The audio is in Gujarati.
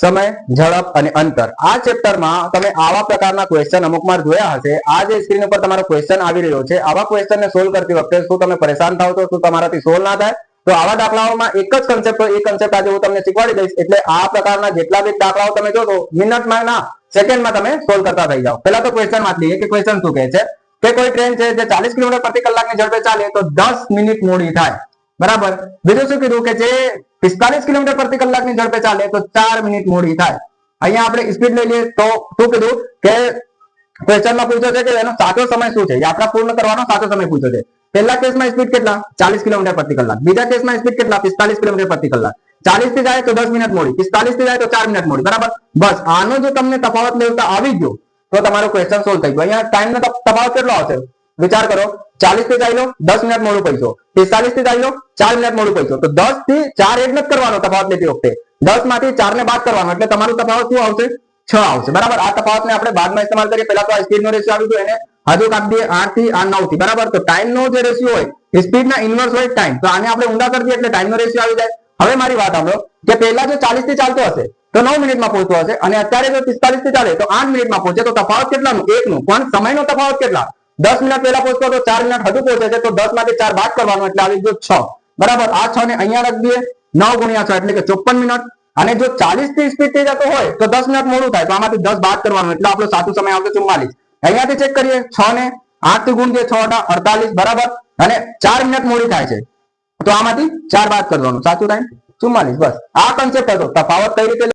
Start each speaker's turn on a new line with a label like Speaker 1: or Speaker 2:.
Speaker 1: સમય, ઝડપ અને અંતર. આ ચેપ્ટરમાં તમે આવા પ્રકારના ક્વેશ્ચન અમુક માર જોયા હશે. આ જે સ્ક્રીન ઉપર તમારો ક્વેશ્ચન આવી રહ્યો છે, આવા ક્વેશ્ચનને સોલ્વ કરતી વખતે શું તમે પરેશાન થાવ છો, શું તમારાથી સોલ્વ ના થાય? તો આવા દાખલાઓમાં એક જ કન્સેપ્ટ એ કન્સેપ્ટ આજે હું તમને શીખવાડી દઈશ. એટલે આ પ્રકારના જેટલા બી દાખલાઓ તમે જોશો, મિનિટમાં ના સેકન્ડમાં તમે સોલ્વ કરતા થઈ જાઓ. પહેલા તો ક્વેશ્ચન લઈએ કે ક્વેશ્ચન શું કહે છે? કે કોઈ ટ્રેન છે જે ચાલીસ કિલોમીટર પ્રતિ કલાકની ઝડપે ચાલે, તો દસ મિનિટ મોડી થાય. બરાબર બીજું શું કીધું કે જે પિસ્તાલીસ કિલોમીટર પ્રતિ કલાકની ઝડપે ચાલે તો ચાર મિનિટ મોડી થાય અહીંયા આપણે સ્પીડ લઈ લઈએ તો શું કીધું કે ક્વેશ્ચનમાં પૂછ્યો છે કે એનો સાચો સમય શું છે? યાત્રા પૂર્ણ કરવાનો સાચો સમય પૂછ્યો છે. પહેલા કેસમાં સ્પીડ કેટલા? ચાલીસ કિલોમીટર પ્રતિ કલાક. બીજા કેસમાં સ્પીડ કેટલા? પિસ્તાલીસ કિલોમીટર પ્રતિ કલાક. ચાલીસથી જાય તો દસ મિનિટ મોડી. પિસ્તાલીસથી જાય તો ચાર મિનિટ મોડી. બરાબર? બસ, આનો જો તમને તફાવત લેવતા આવી ગયો, તો તમારો ક્વેશ્ચન સોલ્વ થઈ ગયો. અહીંયા ટાઈમ નો તફાવત કેટલો આવશે? વિચાર કરો. ચાલીસથી લો દસ મિનિટ મોડું પૈસો પિસ્તાલીસથી લો ચાર મિનિટ મોડું પૈસો તો દસથી ચાર એડ નથી કરવાનો તફાવત લેતી વખતે. દસમાંથી ચાર ને બાદ કરવાનો, એટલે તમારું તફાવત શું આવશે? છ આવશે. બરાબર? આ તફાવતને આપણે બાદમાં ઇસ્તેમાલ કરીએ. પહેલા તો આ સ્પીડ નો રેશિયો આવ્યું હતું એને હજુ કાપી દઈએ આઠથી આ નવથી. બરાબર? તો ટાઈમ નો જે રેશિયો હોય સ્પીડ ના ઇન્વર્સ હોય ટાઈમ તો આને આપણે ઊંડા કરી દઈએ એટલે ટાઈમ નો રેશિયો આવી જાય. હવે મારી વાત સાંભળો. કે પહેલા જો ચાલીસથી ચાલતો હશે, તો નવ મિનિટમાં પહોંચતો હશે. અને અત્યારે જો પિસ્તાલીસથી ચાલે, તો આઠ મિનિટમાં પહોંચે. તો તફાવત કેટલાનું? એકનું. પણ સમયનો તફાવત કેટલા? દસ મિનિટ પહેલા પહોંચતો તો ચાર મિનિટ હજુ પહોંચે છે, તો દસમાંથી ચાર બાદ કરવાનો એટલે આવી ગયો છ. બરાબર, આ છ ને અહીંયા રાખી દઈએ, નવ ગુણ્યા છ એટલે કે ચોપન મિનિટ. અને જો ચાલીસથી સ્પીડ થઈ જતો હોય, તો દસ મિનિટ મોડું થાય, તો આમાંથી દસ બાદ કરવાનું, એટલે આપણો સાચો સમય આવશે ચુમ્માલીસ. અહીંયાથી ચેક કરીએ, છ ને આઠ ગુણ ગુણ છ અડતાલીસ, બરાબર? અને ચાર મિનિટ મોડી થાય છે, તો આમાંથી ચાર બાદ કરવાનું, સાચું ટાઈમ ચુમ્માલીસ, બસ. આ કન્સેપ્ટ હતો, તફાવત કઈ રીતે